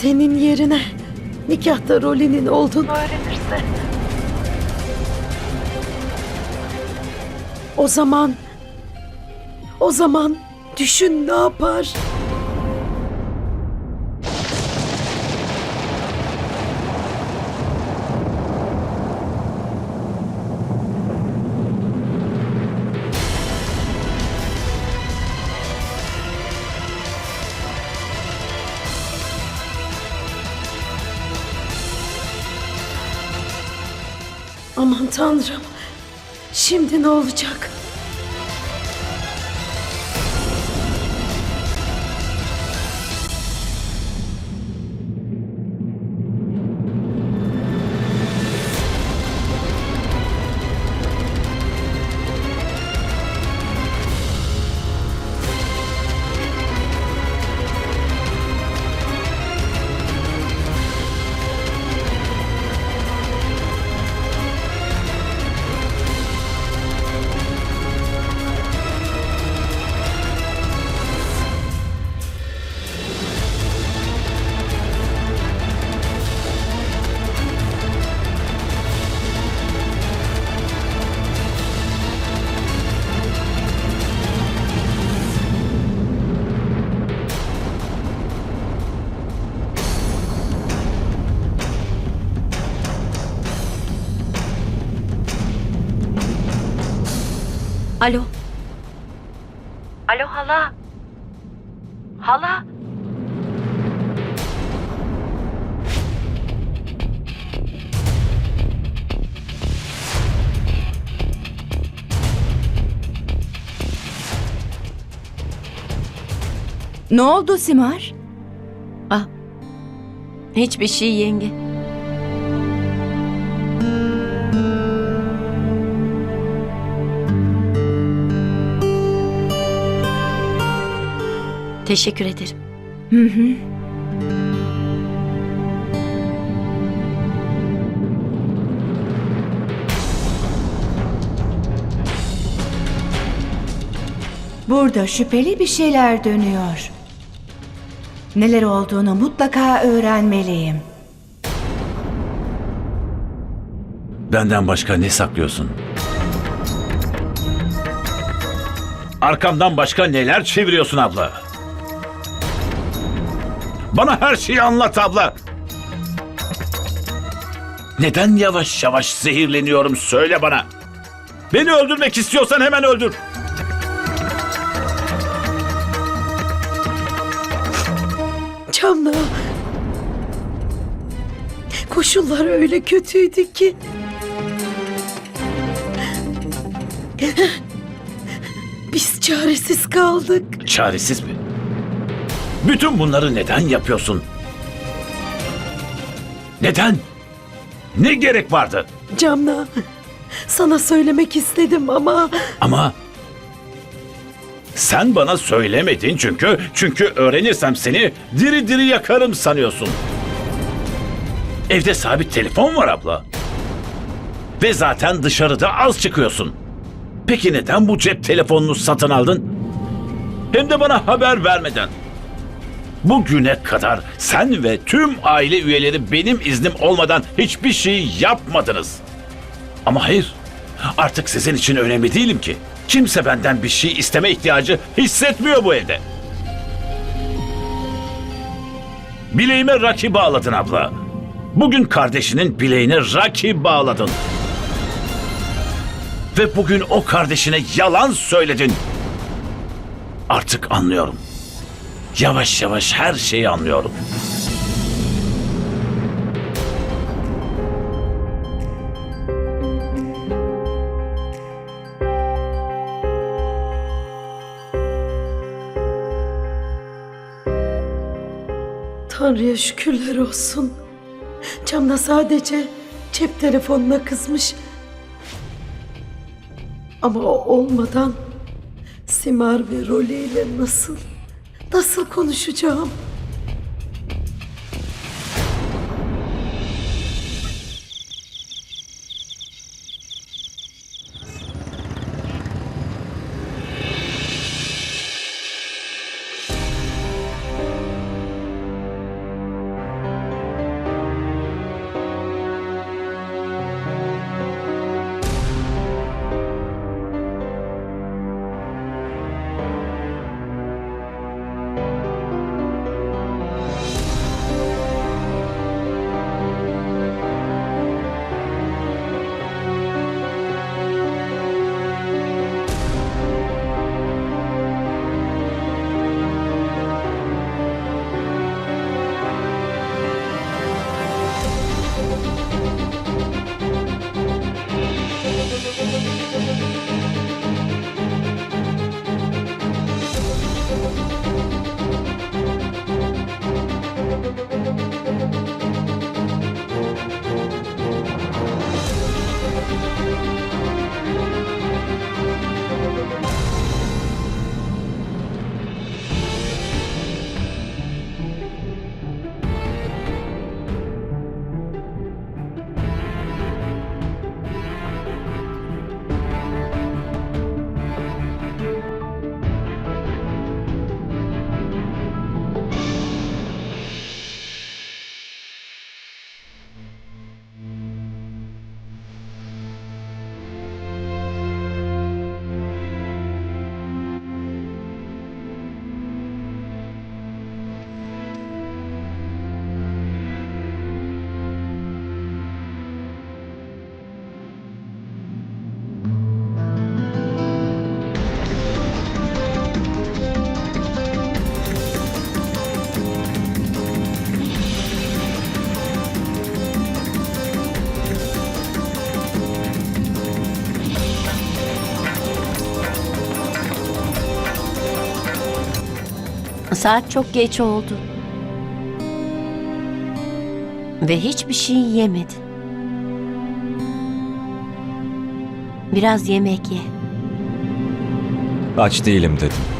senin yerine nikahta rolünün olduğunu öğrenirse. O zaman, o zaman düşün ne yapar? Tanrım. Şimdi ne olacak? Alo hala. Hala. Ne oldu Simar? Ah. Hiçbir şey yenge. Teşekkür ederim. Hı hı. Burada şüpheli bir şeyler dönüyor. Neler olduğunu mutlaka öğrenmeliyim. Benden başka ne saklıyorsun? Arkamdan başka neler çeviriyorsun abla? Bana her şeyi anlat abla. Neden yavaş yavaş zehirleniyorum söyle bana. Beni öldürmek istiyorsan hemen öldür. Camla. Koşullar öyle kötüydü ki. Biz çaresiz kaldık. Çaresiz mi? Bütün bunları neden yapıyorsun? Neden? Ne gerek vardı? Camla. Sana söylemek istedim ama Ama sen bana söylemedin çünkü çünkü öğrenirsem seni diri diri yakarım sanıyorsun. Evde sabit telefon var abla. Ve zaten dışarıda az çıkıyorsun. Peki neden bu cep telefonunu satın aldın? Hem de bana haber vermeden. Bugüne kadar sen ve tüm aile üyeleri benim iznim olmadan hiçbir şey yapmadınız. Ama hayır. Artık sizin için önemli değilim ki. Kimse benden bir şey isteme ihtiyacı hissetmiyor bu evde. Bileğime Raki bağladın abla. Bugün kardeşinin bileğine Raki bağladın. Ve bugün o kardeşine yalan söyledin. Artık anlıyorum. Yavaş yavaş her şeyi anlıyorum. Tanrı'ya şükürler olsun. Camla sadece cep telefonuna kızmış. Ama o olmadan Simar ve Rolly ile nasıl, nasıl konuşacağım? Saat çok geç oldu. Ve hiçbir şey yemedin. Biraz yemek ye. Aç değilim dedim.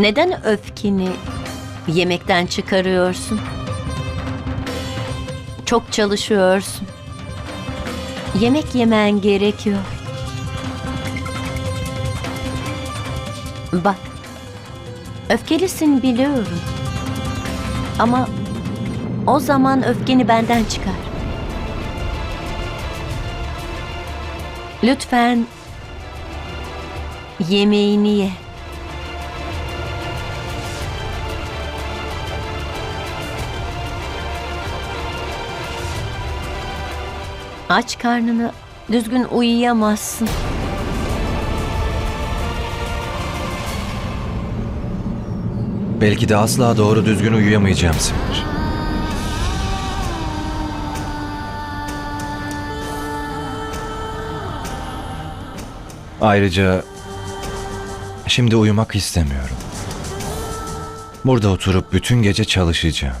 Neden öfkeni yemekten çıkarıyorsun? Çok çalışıyorsun. Yemek yemen gerekiyor. Bak. Öfkelisin biliyorum. Ama o zaman öfkeni benden çıkar. Lütfen yemeğini ye. Aç karnını düzgün uyuyamazsın. Belki de asla doğru düzgün uyuyamayacağım Simar. Ayrıca şimdi uyumak istemiyorum. Burada oturup bütün gece çalışacağım.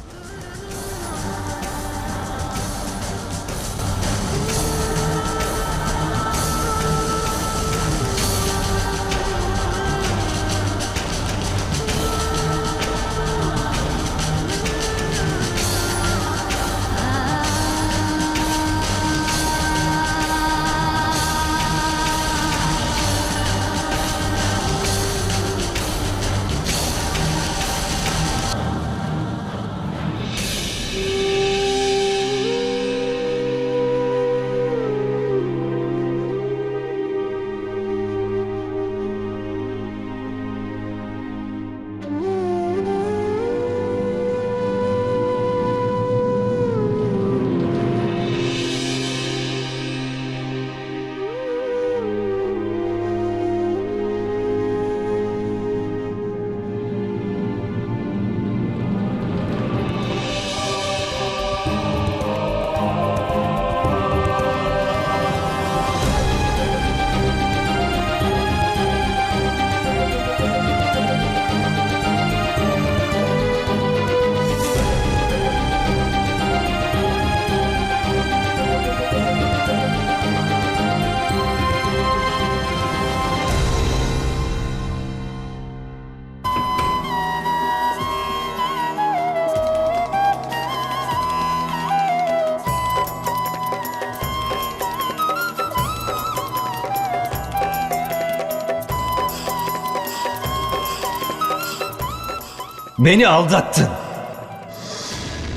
Beni aldattın.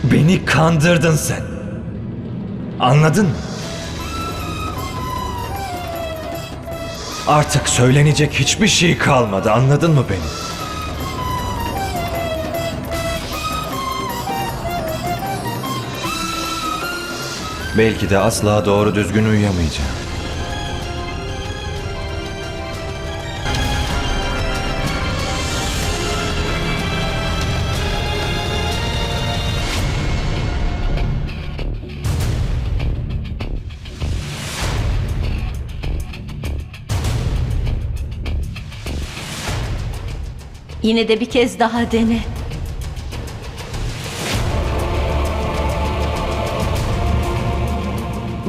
Beni kandırdın sen. Anladın mı? Artık söylenecek hiçbir şey kalmadı. Anladın mı beni? Belki de asla doğru düzgün uyuyamayacağım. Yine de bir kez daha dene.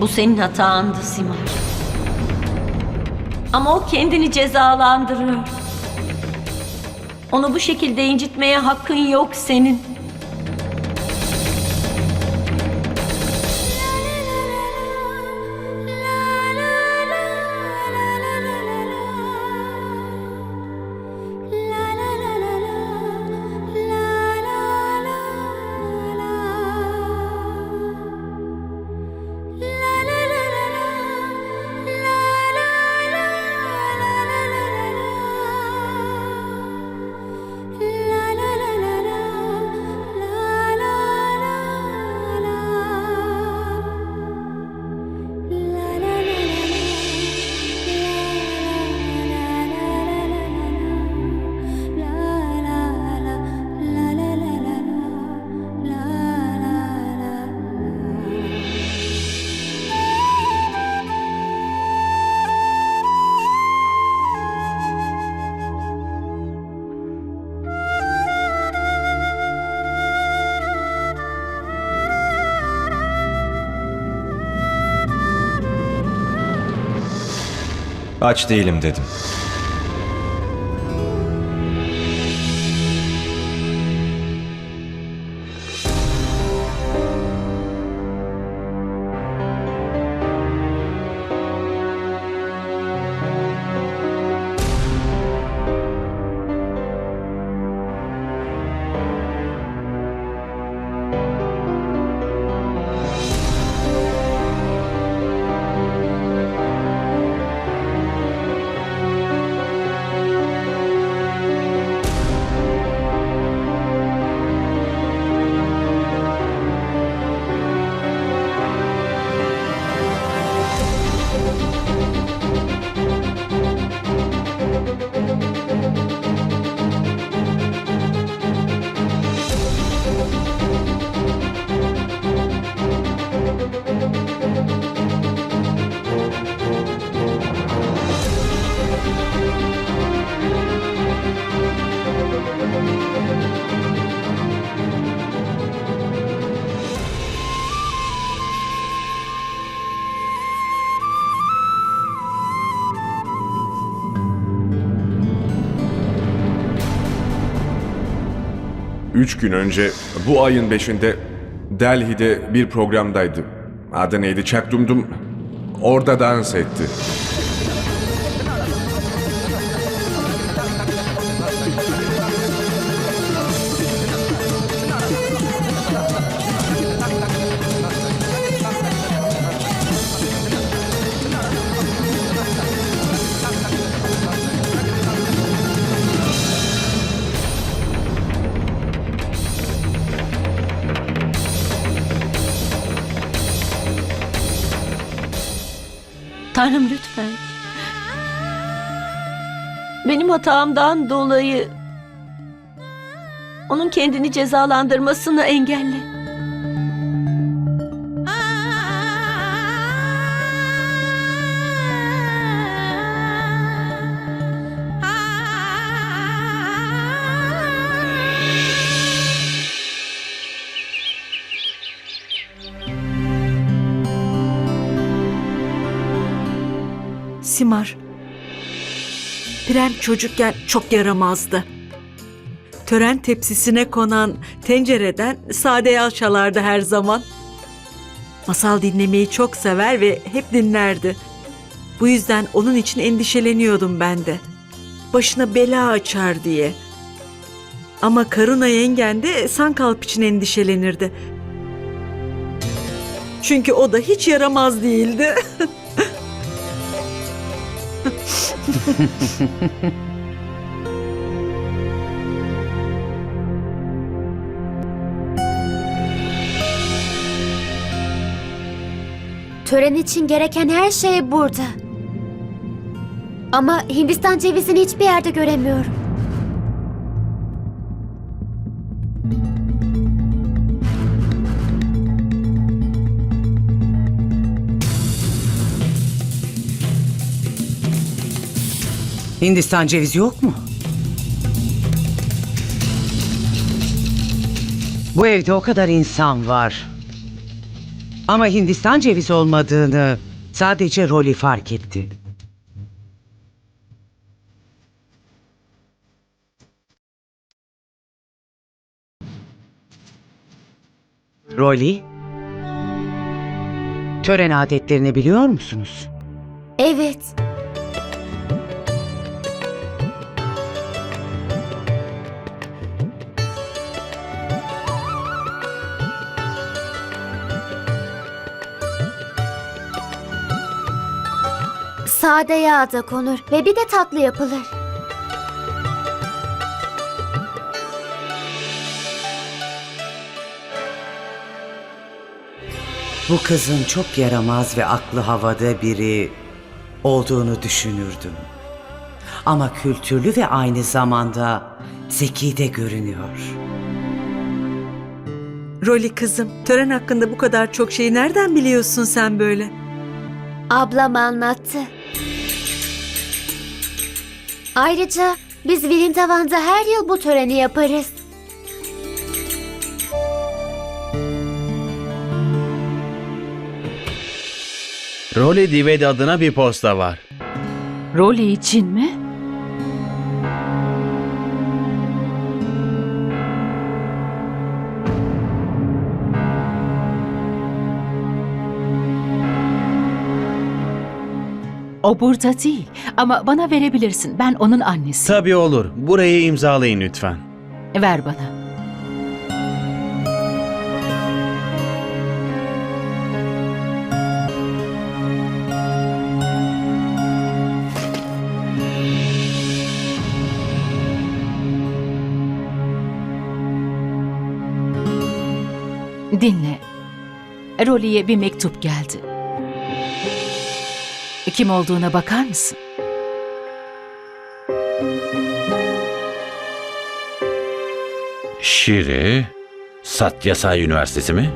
Bu senin hatandı Simar. Ama o kendini cezalandırıyor. Onu bu şekilde incitmeye hakkın yok senin. Aç değilim dedim. Üç gün önce bu ayın beşinde Delhi'de bir programdaydı. Adı neydi? Çakdumdum. Orada dans etti. Hatamdan dolayı onun kendini cezalandırmasını engelle. Prem çocukken çok yaramazdı. Tören tepsisine konan tencereden sade yağ çalardı her zaman. Masal dinlemeyi çok sever ve hep dinlerdi. Bu yüzden onun için endişeleniyordum ben de. Başına bela açar diye. Ama Karuna yengen de Sankalp için endişelenirdi. Çünkü o da hiç yaramaz değildi. Tören için gereken her şey burada. Ama Hindistan cevizini hiçbir yerde göremiyorum. Hindistan cevizi yok mu? Bu evde o kadar insan var. Ama Hindistan cevizi olmadığını sadece Rolly fark etti. Rolly, tören adetlerini biliyor musunuz? Evet. Sade yağ da konur ve bir de tatlı yapılır. Bu kızın çok yaramaz ve aklı havada biri olduğunu düşünürdüm. Ama kültürlü ve aynı zamanda zeki de görünüyor. Rolly kızım, tören hakkında bu kadar çok şeyi nereden biliyorsun sen böyle? Ablam anlattı. Ayrıca biz Vrindavan'da her yıl bu töreni yaparız. Rolly Divedi adına bir posta var. Rolly için mi? O burada değil ama bana verebilirsin. Ben onun annesi. Tabii olur. Burayı imzalayın lütfen. Ver bana. Dinle. Rolly'e bir mektup geldi. Kim olduğuna bakar mısın? Şiri, Satyasay Üniversitesi mi?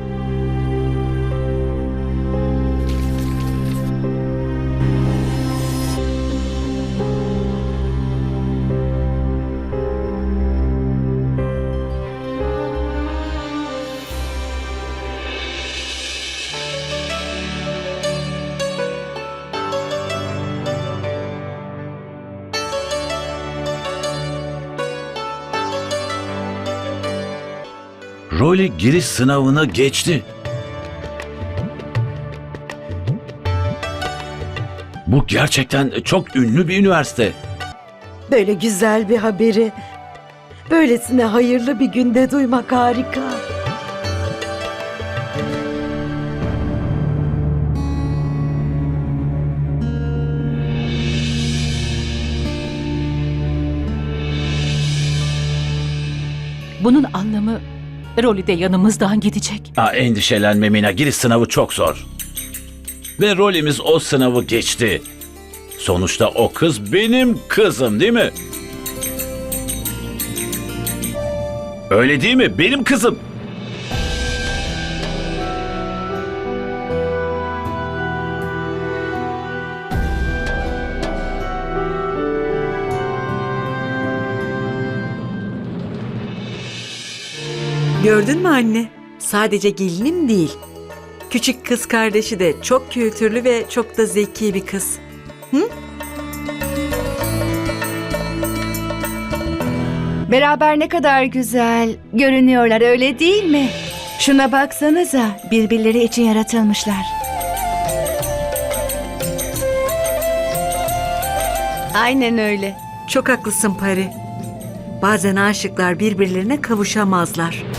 Rolly giriş sınavını geçti. Bu gerçekten çok ünlü bir üniversite. Böyle güzel bir haberi böylesine hayırlı bir günde duymak harika. Bunun Rolly de yanımızdan gidecek. Aa, endişelenme Mina, giriş sınavı çok zor. Ve rolümüz o sınavı geçti. Sonuçta o kız benim kızım değil mi? Öyle değil mi? Benim kızım. Gördün mü anne? Sadece gelinim değil. Küçük kız kardeşi de çok kültürlü ve çok da zeki bir kız. Beraber ne kadar güzel görünüyorlar öyle değil mi? Şuna baksanıza birbirleri için yaratılmışlar. Aynen öyle. Çok haklısın Pari. Bazen aşıklar birbirlerine kavuşamazlar.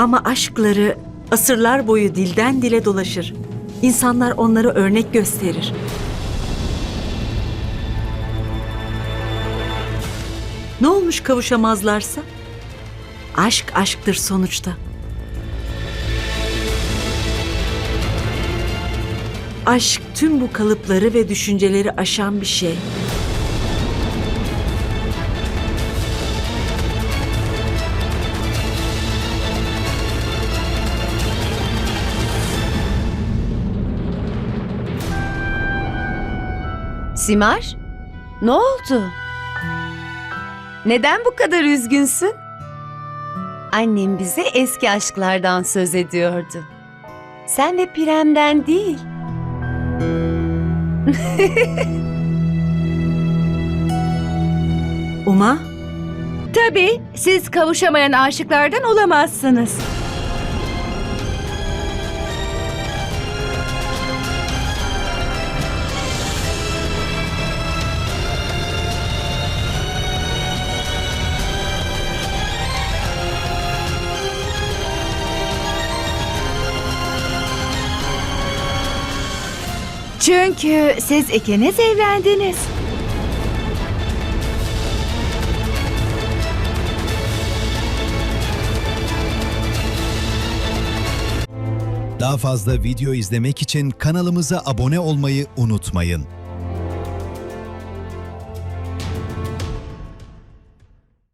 Ama aşkları asırlar boyu dilden dile dolaşır. İnsanlar onlara örnek gösterir. Ne olmuş kavuşamazlarsa? Aşk aşktır sonuçta. Aşk tüm bu kalıpları ve düşünceleri aşan bir şey. Simar, ne oldu? Neden bu kadar üzgünsün? Annem bize eski aşklardan söz ediyordu. Sen ve Pirem'den değil. Uma, Tabii, siz kavuşamayan aşıklardan olamazsınız. Çünkü siz ikiniz evlendiniz. Daha fazla video izlemek için kanalımıza abone olmayı unutmayın.